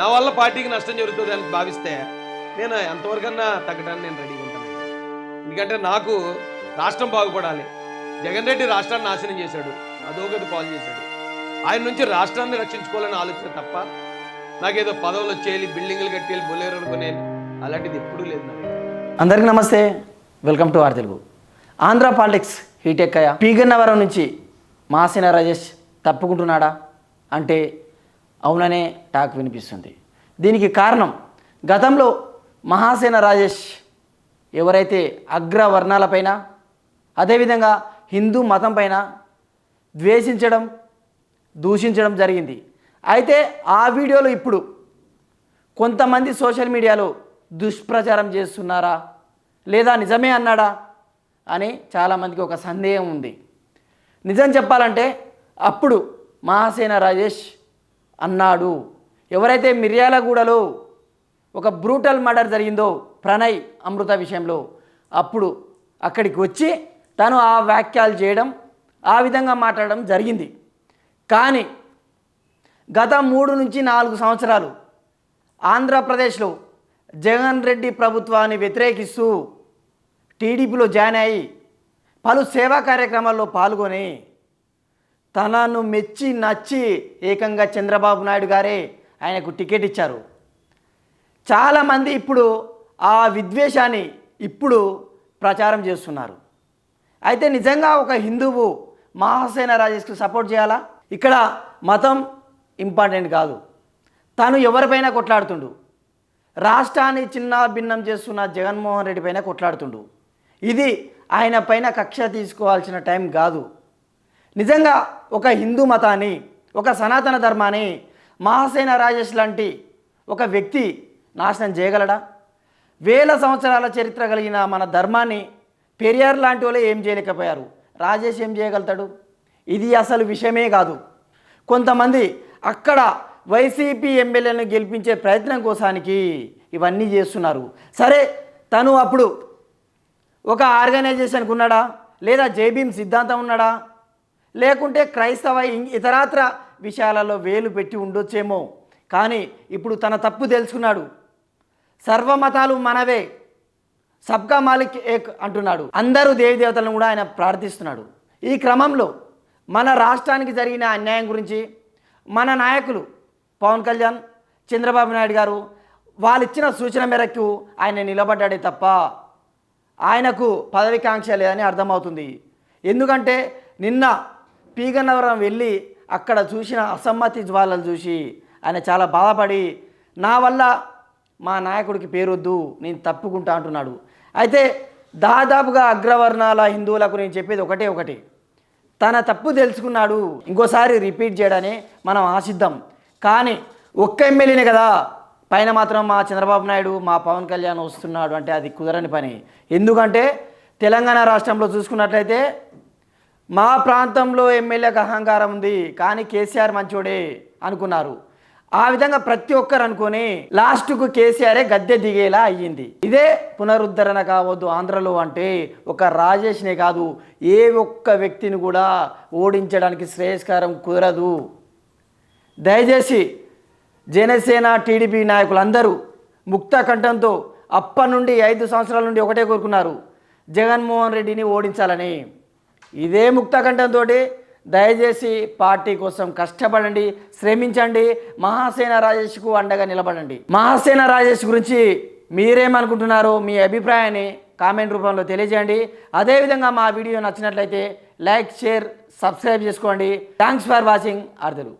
నా వల్ల పార్టీకి నష్టం జరుగుతుంది అని భావిస్తే నేను ఎంతవరకన్నా తగ్గడానికి నేను రెడీగా ఉంటాను. ఎందుకంటే నాకు రాష్ట్రం బాగుపడాలి. జగన్ రెడ్డి రాష్ట్రాన్ని నాశనం చేశాడు. అదోగతి పాలు చేశాడు. ఆయన నుంచి రాష్ట్రాన్ని రక్షించుకోవాలని ఆలోచన తప్ప నాకేదో పదవులు వచ్చేయాలి బిల్డింగ్లు కట్టేయాలి బొలేరు అనుకునే అలాంటిది ఎప్పుడూ లేదు నాకు. అందరికీ నమస్తే. Welcome to R Telugu. Andhra politics హీటెక్కయ్య. P Gannavaram నుంచి మాసిన రాజేష్ తప్పుకుంటున్నాడా? అంటే అవుననే టాక్ వినిపిస్తుంది. దీనికి కారణం గతంలో మహాసేన రాజేష్ ఎవరైతే అగ్రవర్ణాలపైన అదేవిధంగా హిందూ మతం పైన ద్వేషించడం దూషించడం జరిగింది. అయితే ఆ వీడియోలు ఇప్పుడు కొంతమంది సోషల్ మీడియాలో దుష్ప్రచారం చేస్తున్నారా లేదా నిజమే అన్నాడా అని చాలామందికి ఒక సందేహం ఉంది. నిజం చెప్పాలంటే అప్పుడు మహాసేన రాజేష్ అన్నాడు. ఎవరైతే మిర్యాలగూడలో ఒక బ్రూటల్ మర్డర్ జరిగిందో ప్రణయ్ అమృత విషయంలో అప్పుడు అక్కడికి వచ్చి తను ఆ వ్యాఖ్యలు చేయడం ఆ విధంగా మాట్లాడడం జరిగింది. కానీ గత మూడు నుంచి నాలుగు సంవత్సరాలు ఆంధ్రప్రదేశ్లో జగన్ రెడ్డి ప్రభుత్వాన్ని వ్యతిరేకిస్తూ టీడీపీలో జాయిన్ అయ్యి పలు సేవా కార్యక్రమాల్లో పాల్గొని తనను మెచ్చి నచ్చి ఏకంగా చంద్రబాబు నాయుడు గారే ఆయనకు టికెట్ ఇచ్చారు. చాలామంది ఇప్పుడు ఆ విద్వేషాన్ని ఇప్పుడు ప్రచారం చేస్తున్నారు. అయితే నిజంగా ఒక హిందువు మహాసేన రాజేష్కి సపోర్ట్ చేయాలా? ఇక్కడ మతం ఇంపార్టెంట్ కాదు. తను ఎవరిపైన కొట్లాడుతుండు. రాష్ట్రాన్ని చిన్న భిన్నం చేస్తున్న జగన్మోహన్ రెడ్డి పైన కొట్లాడుతుండు. ఇది ఆయన పైన కక్ష తీసుకోవాల్సిన టైం కాదు. నిజంగా ఒక హిందూ మతాన్ని ఒక సనాతన ధర్మాన్ని మహాసేన రాజేష్ లాంటి ఒక వ్యక్తి నాశనం చేయగలడా? వేల సంవత్సరాల చరిత్ర కలిగిన మన ధర్మాన్ని పెరియార్ లాంటి వాళ్ళు ఏం చేయలేకపోయారు? రాజేష్ ఏం చేయగలుగుతాడు? ఇది అసలు విషయమే కాదు. కొంతమంది అక్కడ వైసీపీ ఎమ్మెల్యేలను గెలిపించే ప్రయత్నం కోసానికి ఇవన్నీ చేస్తున్నారు. సరే తను అప్పుడు ఒక ఆర్గనైజేషన్కి ఉన్నాడా? లేదా జైభీం సిద్ధాంతం ఉన్నాడా? లేకుంటే క్రైస్తవ ఇం- ఇతరాత్ర విషయాలలో వేలు పెట్టి ఉండొచ్చేమో. కానీ ఇప్పుడు తన తప్పు తెలుసుకున్నాడు. సర్వమతాలు మనవే. సబ్కా మాలిక్ ఏక్ అంటున్నాడు. అందరూ దేవి దేవతలను కూడా ఆయన ప్రార్థిస్తున్నాడు. ఈ క్రమంలో మన రాష్ట్రానికి జరిగిన అన్యాయం గురించి మన నాయకులు పవన్ కళ్యాణ్ చంద్రబాబు నాయుడు గారు వాళ్ళు ఇచ్చిన సూచన మేరకు ఆయన నిలబడ్డాడే తప్ప ఆయనకు పదవికాంక్ష లేదని అర్థమవుతుంది. ఎందుకంటే నిన్న పీగన్నవరం వెళ్ళి అక్కడ చూసిన అసమ్మతి జ్వాలలు చూసి ఆయన చాలా బాధపడి నా వల్ల మా నాయకుడికి పేరొద్దు నేను తప్పుకుంటా అంటున్నాడు. అయితే దాదాపుగా అగ్రవర్ణాల హిందువులకు నేను చెప్పేది ఒకటే ఒకటి. తన తప్పు తెలుసుకున్నాడు ఇంకోసారి రిపీట్ చేయడని మనం ఆశిద్దాం. కానీ ఒక్క ఎమ్మెల్యేనే కదా పైన మాత్రం మా చంద్రబాబు నాయుడు మా పవన్ కళ్యాణ్ వస్తున్నాడు అంటే అది కుదరని పని. ఎందుకంటే తెలంగాణ రాష్ట్రంలో చూసుకున్నట్లయితే మా ప్రాంతంలో ఎమ్మెల్యేకి అహంకారం ఉంది కానీ కేసీఆర్ మంచోడే అనుకున్నారు. ఆ విధంగా ప్రతి ఒక్కరు అనుకొని లాస్ట్కు కేసీఆరే గద్దె దిగేలా అయ్యింది. ఇదే పునరుద్ధరణ కావద్దు ఆంధ్రలో అంటే ఒక రాజేష్నే కాదు ఏ ఒక్క వ్యక్తిని కూడా ఓడించడానికి శ్రేయస్కారం కుదరదు. దయచేసి జనసేన టీడీపీ నాయకులందరూ ముక్త కంఠంతో అప్పటి నుండి ఐదు సంవత్సరాల నుండి ఒకటే కోరుకున్నారు జగన్మోహన్ రెడ్డిని ఓడించాలని. ఇదే ముక్తకంఠంతో దయచేసి పార్టీ కోసం కష్టపడండి శ్రమించండి. మహాసేన రాజేష్కు అండగా నిలబడండి. మహాసేన రాజేష్ గురించి మీరేమనుకుంటున్నారో మీ అభిప్రాయాన్ని కామెంట్ రూపంలో తెలియజేయండి. అదేవిధంగా మా వీడియో నచ్చినట్లయితే లైక్ షేర్ సబ్స్క్రైబ్ చేసుకోండి. Thanks for watching. ఆర్దరు